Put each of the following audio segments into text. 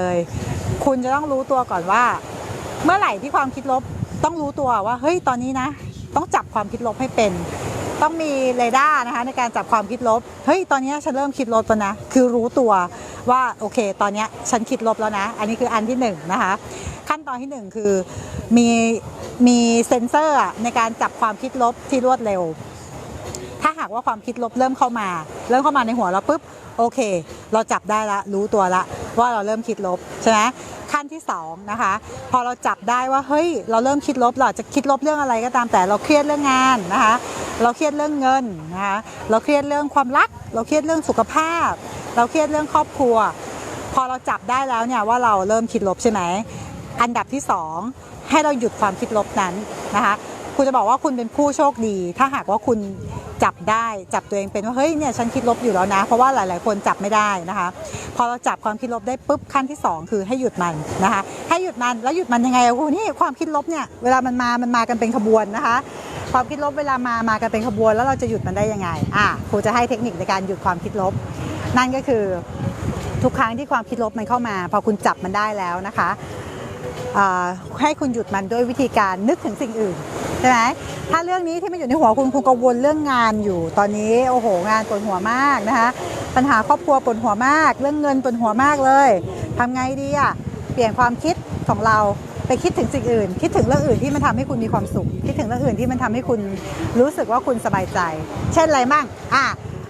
เลยคุณจะต้องรู้ตัวก่อนว่า เมื่อไหร่ที่ความคิดลบต้องรู้ตัวว่าเฮ้ยตอนนี้นะ ต้องจับความคิดลบให้เป็น ต้องมีเรดาร์นะคะในการจับความคิดลบเฮ้ยตอนนี้ฉันเริ่มคิดลบแล้วนะ คือรู้ตัวว่าโอเค ตอนนี้ฉันคิดลบแล้วนะ อันนี้คืออันที่หนึ่งนะคะขั้นตอนที่หนึ่งคือมีมีเซ็นเซอร์ในการจับความคิดลบที่รวดเร็วาหากว่าความคิดลบเริ่มเข้ามา เริ่มเข้ามาในหัวเราปุ๊บโอเค เราจับได้ละรู้ตัวละว่าเราเริ่มคิดลบใช่ไหมขั้นที่สองนะคะพอเราจับได้ว่าเฮ้ยเราเริ่มคิดลบเราจะคิดลบเรื่องอะไรก็ตามแต่เราเครียดเรื่องงานนะคะเราเครียดเรื่องเงินนะคะเราเครียดเรื่องความรัก เราเครียดเรื่องสุขภาพ เราเครียดเรื่องครอบครัว พอเราจับได้แล้วเนี่ยว่าเราเริ่มคิดลบใช่ไหมอันดับที่สองให้เราหยุดความคิดลบนั้นนะคะ คุณจะบอกว่าคุณเป็นผู้โชคดี ถ้าหากว่าคุณจับได้จับตัวเองเป็นว่าเฮ้ยเนี่ยฉันคิดลบอยู่แล้วนะ เพราะว่าหลาย ๆ คนจับไม่ได้นะคะ พอเราจับความคิดลบได้ปุ๊บขั้นที่สองคือให้หยุดมันนะคะ ให้หยุดมันแล้วหยุดมันยังไงอะคุณนี่ความคิดลบเนี่ยเวลามันมามันมากันเป็นขบวนนะคะ ความคิดลบเวลามามากันเป็นขบวนแล้วเราจะหยุดมันได้ยังไงอะครูจะให้เทคนิคในการหยุดความคิดลบ นั่นก็คือทุกครั้งที่ความคิดลบมันเข้ามา พอคุณจับมันได้แล้วนะคะ ให้คุณหยุดมันด้วยวิธีการนึกถึงสิ่งอื่นใช่ไหมถ้าเรื่องนี้ที่มันอยู่ในหัวคุณคุณกังวลเรื่องงานอยู่ตอนนี้โอ้โห งานปวดหัวมากนะคะ ปัญหาครอบครัวปวดหัวมาก เรื่องเงินปวดหัวมากเลยทำไงดีอะเปลี่ยนความคิดของเราไปคิดถึงสิ่งอื่น คิดถึงเรื่องอื่นที่มันทำให้คุณมีความสุข คิดถึงเรื่องอื่นที่มันทำให้คุณรู้สึกว่าคุณสบายใจ เช่นอะไรบ้างอะ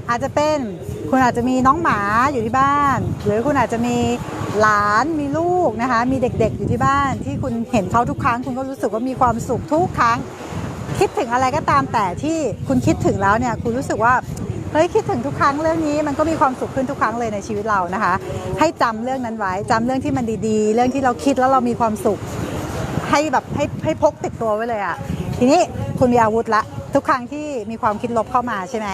อาจจะเป็นคุณอาจจะมีน้องหมาอยู่ที่บ้าน หรือคุณอาจจะมี หลานมีลูกนะคะ มีเด็กๆอยู่ที่บ้าน ที่คุณเห็นเขาทุกครั้ง คุณก็รู้สึกว่ามีความสุขทุกครั้ง คิดถึงอะไรก็ตามแต่ที่คุณคิดถึงแล้วเนี่ยคุณรู้สึกว่าเฮ้ยคิดถึงทุกครั้งเรื่องนี้มันก็มีความสุขขึ้นทุกครั้งเลยในชีวิตเรานะคะ ให้จำเรื่องนั้นไว้จำเรื่องที่มันดีๆ เรื่องที่เราคิดแล้วเรามีความสุข ให้แบบให้ให้พกติดตัวไว้เลยอะ่ะทีนี้คุณมีอาวุธละ ทุกครั้งที่มีความคิดลบเข้ามาใช่ไหม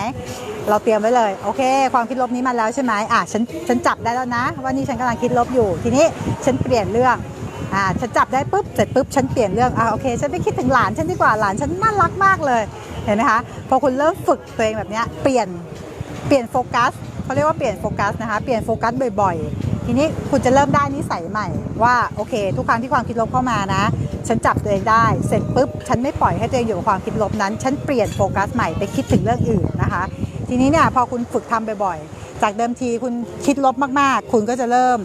เราเตรียมไว้เลย โอเค ความคิดลบนี้มาแล้วใช่ไหมอะฉันฉันจับได้แล้วนะ ว่านี่ฉันกำลังคิดลบอยู่ ทีนี้ฉันเปลี่ยนเรื่องอ่าฉันจับได้ปุ๊บเสร็จปุ๊บฉันเปลี่ยนเรื่องอ่าโอเค ฉันไปคิดถึงหลานฉันดีกว่าหลานฉันน่ารักมากเลยเห็นไหมคะพอคุณเริ่มฝึกตัวเองแบบนี้เปลี่ยนเปลี่ยนโฟกัสเขาเรียกว่าเปลี่ยนโฟกัสนะคะเปลี่ยนโฟกัสบ่อย ๆ ทีนี้คุณจะเริ่มได้นิสัยใหม่ว่าโอเค ทุกครั้งที่ความคิดลบเข้ามานะ ฉันจับตัวเองได้ เสร็จปุ๊บ ฉันไม่ปล่อยให้ตัวเองอยู่กับความคิดลบนั้น ฉันเปลี่ยนโฟกัสใหม่ไปคิดถึงเรื่องอื่นนะคะ ทีนี้เนี่ยพอคุณฝึกทำบ่อยๆ จากเดิมทีคุณคิดลบมากๆ คุณก็จะเริ่ม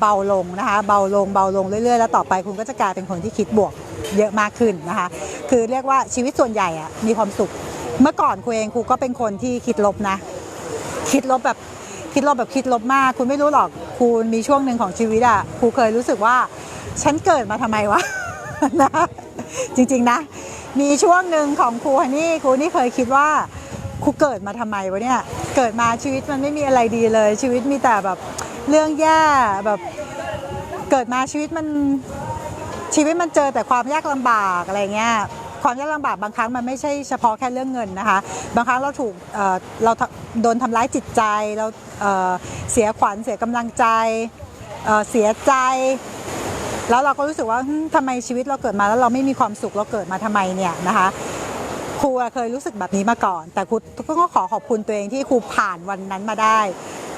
เบาลงนะคะ เบาลงเบาลงเรื่อยๆ แล้วต่อไปคุณก็จะกลายเป็นคนที่คิดบวกเยอะมากขึ้นนะคะ คือเรียกว่าชีวิตส่วนใหญ่อะมีความสุข เมื่อก่อนครูเองครูก็เป็นคนที่คิดลบนะ คิดลบแบบคิดลบแบบคิดลบมาก คุณไม่รู้หรอก คุณมีช่วงหนึ่งของชีวิตอะครูเคยรู้สึกว่าฉันเกิดมาทำไมวะ นะจริงๆนะ มีช่วงหนึ่งของครูฮันนี่ครูนี่เคยคิดว่าครูเกิดมาทำไมวะเนี่ยเกิดมาชีวิตมันไม่มีอะไรดีเลย ชีวิตมีแต่แบบเรื่องแย่แบบเกิดมาชีวิตมันชีวิตมันเจอแต่ความยากลำบากอะไรเงี้ยความยากลำบากบางครั้งมันไม่ใช่เฉพาะแค่เรื่องเงินนะคะ บางครั้งเราถูกเเราโดนทำร้ายจิตใจ เราเเสียขวัญเสียกำลังใจเเสียใจ แล้วเราก็รู้สึกว่าหึทำไมชีวิตเราเกิดมาแล้วเราไม่มีความสุขเราเกิดมาทำไมเนี่ยนะคะครูเคยรู้สึกแบบนี้มาก่อน แต่ครูก็ขอขอบคุณตัวเองที่ครูผ่านวันนั้นมาได้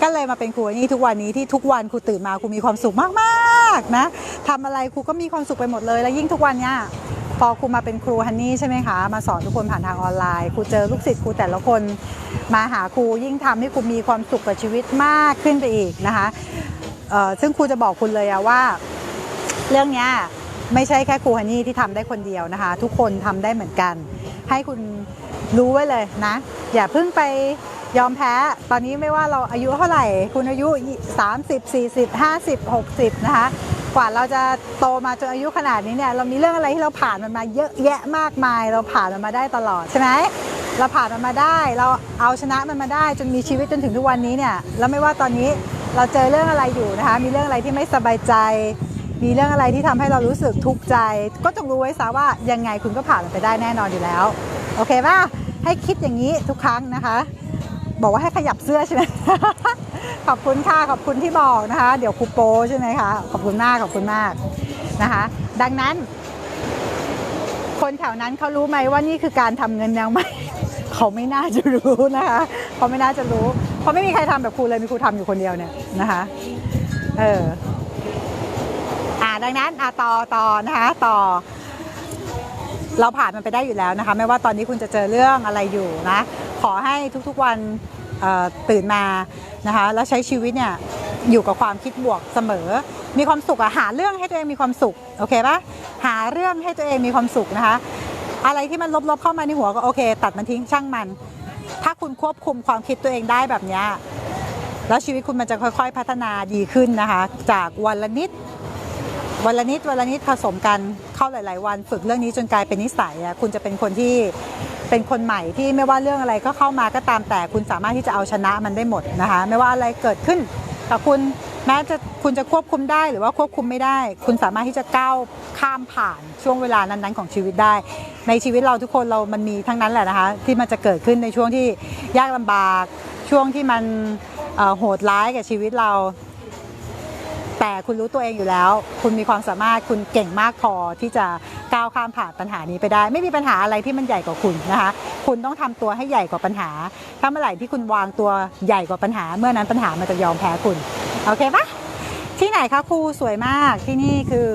ก็เลยมาเป็นครูนี่ทุกวันนี้ที่ทุกวันครูตื่นมาครูมีความสุขมากๆนะทำอะไรครูก็มีความสุขไปหมดเลย แล้วยิ่งทุกวันเนี้ยพอครูมาเป็นครูฮันนี่ใช่ไหมคะมาสอนทุกคนผ่านทางออนไลน์ครูเจอลูกศิษย์ครูแต่ละคนมาหาครูยิ่งทำให้ครูมีความสุขกับชีวิตมากขึ้นไปอีกนะคะซึ่งครูจะบอกคุณเลยอะว่า เรื่องนี้ไม่ใช่แค่ครูฮันนี่ที่ทำได้คนเดียวนะคะ ทุกคนทำได้เหมือนกัน ให้คุณรู้ไว้เลยนะ อย่าเพิ่งไปยอมแพ้ ตอนนี้ไม่ว่าเราอายุเท่าไหร่ คุณอายุ 30 40 50 60 นะคะ กว่าเราจะโตมาจนอายุขนาดนี้เนี่ย เรามีเรื่องอะไรที่เราผ่านมันมาเยอะแยะมากมาย เราผ่านมันมาได้ตลอดใช่ไหมเราผ่านมันมาได้ เราเอาชนะมันมาได้จนมีชีวิตจนถึงทุกวันนี้เนี่ย แล้วไม่ว่าตอนนี้เราเจอเรื่องอะไรอยู่นะคะ มีเรื่องอะไรที่ไม่สบายใจ มีเรื่องอะไรที่ทำให้เรารู้สึกทุกข์ใจ ก็จงรู้ไว้ซะว่ายังไงคุณก็ผ่านมันไปได้แน่นอนอยู่แล้ว โอเคป่ะให้คิดอย่างนี้ทุกครั้งนะคะ บอกว่าให้ขยับเสื้อใช่ไหมขอบคุณค่ะขอบคุณที่บอกนะคะ เดี๋ยวครูโปใช่ไหมคะขอบคุณมากขอบคุณมากนะคะ ดังนั้น คนแถวนั้นเขารู้ไหมว่านี่คือการทำเงินแนวใหม่เขาไม่น่าจะรู้นะคะเขาไม่น่าจะรู้เพราะไม่มีใครทำแบบครูเลยมีครูทำอยู่คนเดียวเนี่ยนะคะ เออ ดังนั้นอะต่อต่อนะคะต่อ เราผ่านมันไปได้อยู่แล้วนะคะ ไม่ว่าตอนนี้คุณจะเจอเรื่องอะไรอยู่นะ ขอให้ทุกๆวันตื่นมานะคะแล้วใช้ชีวิตเนี่ยอยู่กับความคิดบวกเสมอ มีความสุขอะหาเรื่องให้ตัวเองมีความสุขโอเคปะหาเรื่องให้ตัวเองมีความสุขนะคะ อะไรที่มันลบๆเข้ามาในหัวก็โอเค ตัดมันทิ้งช่างมัน ถ้าคุณควบคุมความคิดตัวเองได้แบบนี้แล้วชีวิตคุณมันจะค่อย ๆ พัฒนาดีขึ้นนะคะ จากวันละนิด วันละนิดวันละนิดผสมกันเข้าหลาย ๆ วันฝึกเรื่องนี้จนกลายเป็นนิสัยอะคุณจะเป็นคนที่เป็นคนใหม่ที่ไม่ว่าเรื่องอะไรก็เข้ามาก็ตามแต่คุณสามารถที่จะเอาชนะมันได้หมดนะคะ ไม่ว่าอะไรเกิดขึ้นกับคุณแม้จะคุณจะควบคุมได้หรือว่าควบคุมไม่ได้ คุณสามารถที่จะก้าวข้ามผ่านช่วงเวลานั้นๆของชีวิตได้ ในชีวิตเราทุกคนเรามันมีทั้งนั้นแหละนะคะ ที่มันจะเกิดขึ้นในช่วงที่ยากลำบากช่วงที่มันโหดร้ายกับชีวิตเรา แต่คุณรู้ตัวเองอยู่แล้ว คุณมีความสามารถคุณเก่งมากพอที่จะก้าวข้ามผ่านปัญหานี้ไปได้ ไม่มีปัญหาอะไรที่มันใหญ่กว่าคุณนะคะ คุณต้องทำตัวให้ใหญ่กว่าปัญหา ถ้าเมื่อไหร่ที่คุณวางตัวใหญ่กว่าปัญหา เมื่อนั้นปัญหามันจะยอมแพ้คุณโอเคปะที่ไหนคะครูสวยมากที่นี่คือ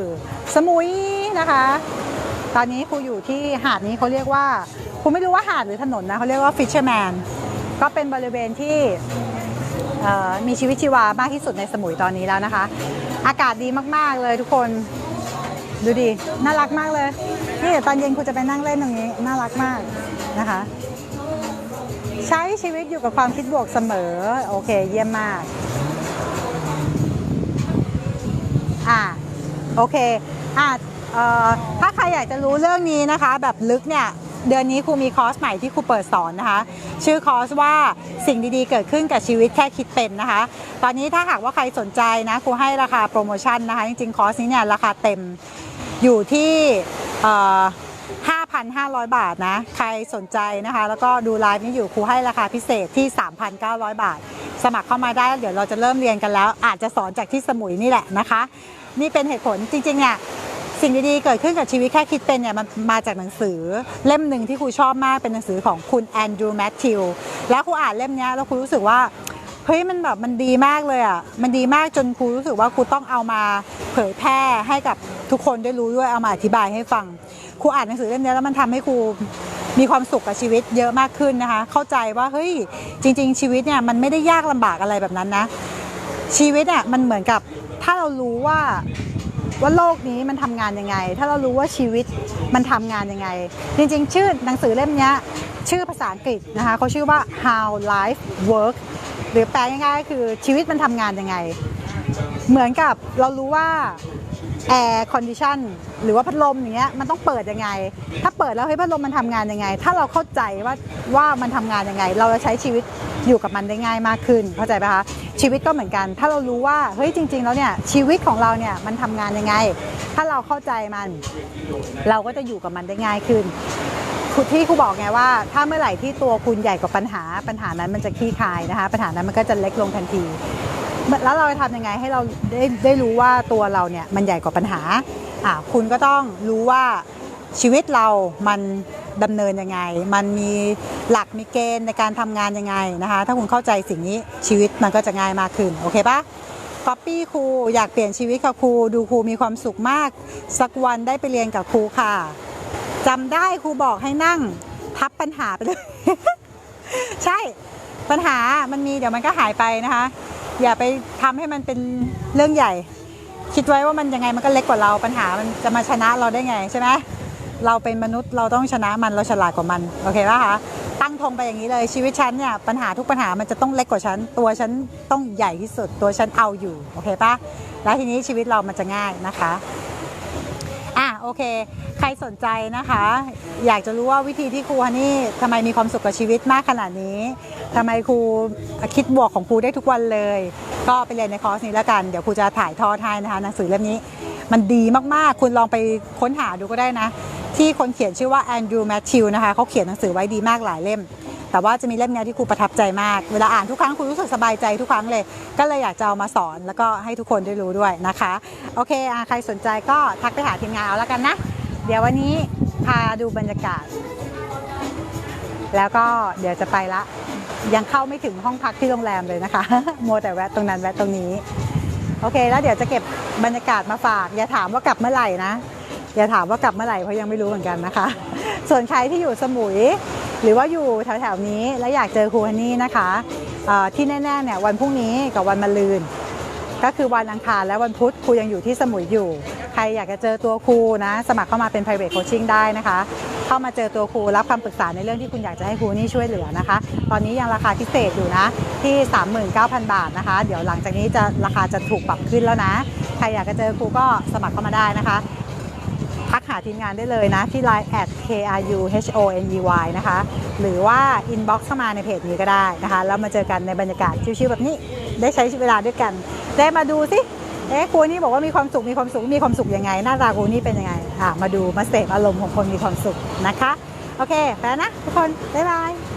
สมุยนะคะ ตอนนี้ครูอยู่ที่หาดนี้เขาเรียกว่าครูไม่รู้ว่าหาดหรือถนนนะเขาเรียกว่า Fisherman ก็เป็นบริเวณที่ มีชีวิตชีวามากที่สุดในสมุยตอนนี้แล้วนะคะ อากาศดีมากๆเลยทุกคนดูดิน่ารักมากเลยนี่ตอนเย็นคุณจะไปนั่งเล่นตรงนี้น่ารักมากนะคะ ใช้ชีวิตอยู่กับความคิดบวกเสมอ โอเค เยี่ยมมากอ่าโอเคอะเอ่อถ้าใครอยากจะรู้เรื่องนี้นะคะ แบบลึกเนี่ย เดือนนี้ครูมีคอร์สใหม่ที่ครูเปิดสอนนะคะ ชื่อคอร์สว่าสิ่งดีๆ เกิดขึ้นกับชีวิตแค่คิดเป็นนะคะ ตอนนี้ถ้าหากว่าใครสนใจนะครูให้ราคาโปรโมชั่นนะคะ จริงๆ คอร์สนี้เนี่ยราคาเต็มอยู่ที่5,500 บาทนะ ใครสนใจนะคะ แล้วก็ดูไลฟ์นี้อยู่ครูให้ราคาพิเศษที่ 3,900 บาท สมัครเข้ามาได้ เดี๋ยวเราจะเริ่มเรียนกันแล้ว อาจจะสอนจากที่สมุยนี่แหละนะคะ นี่เป็นเหตุผลจริงๆเนี่ย สิ่งดีๆ เกิดขึ้นกับชีวิตแค่คิดเป็นเนี่ยมันมาจากหนังสือเล่มหนึ่งที่ครูชอบมากเป็นหนังสือของคุณแอนดรูว์แมทธิวแล้วครูอ่านเล่มนี้แล้วครูรู้สึกว่าเฮ้ยมันแบบมันดีมากเลยอะมันดีมากจนครูรู้สึกว่าครูต้องเอามาเผยแพร่ให้กับทุกคนได้รู้ด้วยเอามาอธิบายให้ฟังครูอ่านหนังสือเล่มนี้แล้วมันทำให้ครูมีความสุขกับชีวิตเยอะมากขึ้นนะคะ เข้าใจว่าเฮ้ยจริง ๆ ชีวิตเนี่ยมันไม่ได้ยากลำบากอะไรแบบนั้นนะ ชีวิตอะมันเหมือนกับถ้าเรารู้ว่า ว่าโลกนี้มันทำงานยังไง ถ้าเรารู้ว่าชีวิตมันทำงานยังไง จริงๆ ชื่อหนังสือเล่มนี้ชื่อภาษาอังกฤษนะคะเขาชื่อว่า how life work หรือแปลง่ายๆก็คือชีวิตมันทำงานยังไง เหมือนกับเรารู้ว่าแอร์คอนดิชันหรือว่าพัดลมอย่างเงี้ยมันต้องเปิดยังไง ถ้าเปิดแล้วเฮ้ยพัดลมมันทำงานยังไง ถ้าเราเข้าใจว่าว่ามันทำงานยังไง เราจะใช้ชีวิตอยู่กับมันได้ง่ายมากขึ้น เข้าใจปะคะ ชีวิตก็เหมือนกัน ถ้าเรารู้ว่าเฮ้ยจริง ๆ แล้วเนี่ยชีวิตของเราเนี่ยมันทำงานยังไง ถ้าเราเข้าใจมัน เราก็จะอยู่กับมันได้ง่ายขึ้นคุณที่ครูบอกไงว่า ถ้าเมื่อไหร่ที่ตัวคุณใหญ่กว่าปัญหา ปัญหานั้นมันจะคลี่คลายนะคะ ปัญหานั้นมันก็จะเล็กลงทันที แล้วเราจะทำยังไงให้เราได้ได้รู้ว่าตัวเราเนี่ยมันใหญ่กว่าปัญหาอ่าคุณก็ต้องรู้ว่าชีวิตเรามัน ดำเนินยังไง มันมีหลักมีเกณฑ์ในการทำงานยังไงนะคะ ถ้าคุณเข้าใจสิ่งนี้ชีวิตมันก็จะง่ายมากขึ้น โอเคปะก๊อปปี้ครูอยากเปลี่ยนชีวิตกับครูดูครูมีความสุขมาก สักวันได้ไปเรียนกับครูค่ะจำได้ครูบอกให้นั่ง ทับปัญหาไปเลย ใช่ปัญหามันมีเดี๋ยวมันก็หายไปนะคะ อย่าไปทำให้มันเป็นเรื่องใหญ่ คิดไว้ว่ามันยังไงมันก็เล็กกว่าเราปัญหามันจะมาชนะเราได้ไงใช่ไหม เราเป็นมนุษย์เราต้องชนะมันเราฉลาดกว่ามันโอเคป่ะคะตั้งธงไปอย่างนี้เลยชีวิตฉันเนี่ยปัญหาทุกปัญหามันจะต้องเล็กกว่าฉัน ตัวฉันต้องใหญ่ที่สุด ตัวฉันเอาอยู่โอเคป่ะแล้วทีนี้ชีวิตเรามันจะง่ายนะคะอะโอเค ใครสนใจนะคะ อยากจะรู้ว่าวิธีที่ครูฮันนี่ทำไมมีความสุขกับชีวิตมากขนาดนี้ทำไมครูคิดบวกของครูได้ทุกวันเลย ก็ไปเรียนในคอร์สนี้แล้วกัน เดี๋ยวครูจะถ่ายทอดให้นะคะหนังสือเล่มนี้ มันดีมากๆ คุณลองไปค้นหาดูก็ได้นะ ที่คนเขียนชื่อว่าแอนดรูว์แมทธิวนะคะเขาเขียนหนังสือไว้ดีมากหลายเล่ม แต่ว่าจะมีเล่มนี้ที่ครูประทับใจมาก เวลาอ่านทุกครั้งครูรู้สึกสบายใจทุกครั้งเลย ก็เลยอยากจะเอามาสอนแล้วก็ให้ทุกคนได้รู้ด้วยนะคะ โอเคอใครสนใจก็ทักไปหาทีมงานเอาแล้วกันนะ เดี๋ยววันนี้พาดูบรรยากาศ แล้วก็เดี๋ยวจะไปละ ยังเข้าไม่ถึงห้องพักที่โรงแรมเลยนะคะโมวแต่แวะตรงนั้นแวะตรงนี้ โอเค แล้วเดี๋ยวจะเก็บบรรยากาศมาฝาก อย่าถามว่ากลับเมื่อไหร่นะ อย่าถามว่ากลับเมื่อไหร่เพราะยังไม่รู้เหมือนกันนะคะ ส่วนใครที่อยู่สมุย หรือว่าอยู่แถวๆนี้แล้วอยากเจอครูฮันนี่นะคะที่แน่ๆเนี่ยวันพรุ่งนี้กับวันมะรืน ก็คือวันอังคารและวันพุธครูยังอยู่ที่สมุยอยู่ ใครอยากจะเจอตัวครูนะ สมัครเข้ามาเป็น private coaching ได้นะคะ เข้ามาเจอตัวครูรับคำปรึกษาในเรื่องที่คุณอยากจะให้ครูนี่ช่วยเหลือนะคะ ตอนนี้ยังราคาพิเศษอยู่นะที่ 39,000 บาทนะคะ เดี๋ยวหลังจากนี้จะราคาจะถูกปรับขึ้นแล้วนะ ใครอยากจะเจอครูก็สมัครเข้ามาได้นะคะาทีมงานได้เลยนะ ที่ Line at kru h o n e y นะคะ หรือว่า inbox เข้ามาในเพจนี้ก็ได้นะคะ แล้วมาเจอกันในบรรยากาศชิวๆแบบนี้ ได้ใช้เวลาด้วยกัน ได้มาดูสิเอ๊ะครูนี่บอกว่ามีความสุข มีความสุข มีความสุขยังไง หน้าตาครูนี่เป็นยังไง อะ มาดู มาเสพอารมณ์ของคนมีความสุขนะคะ โอเค ไปแล้วนะทุกคน บ๊ายบาย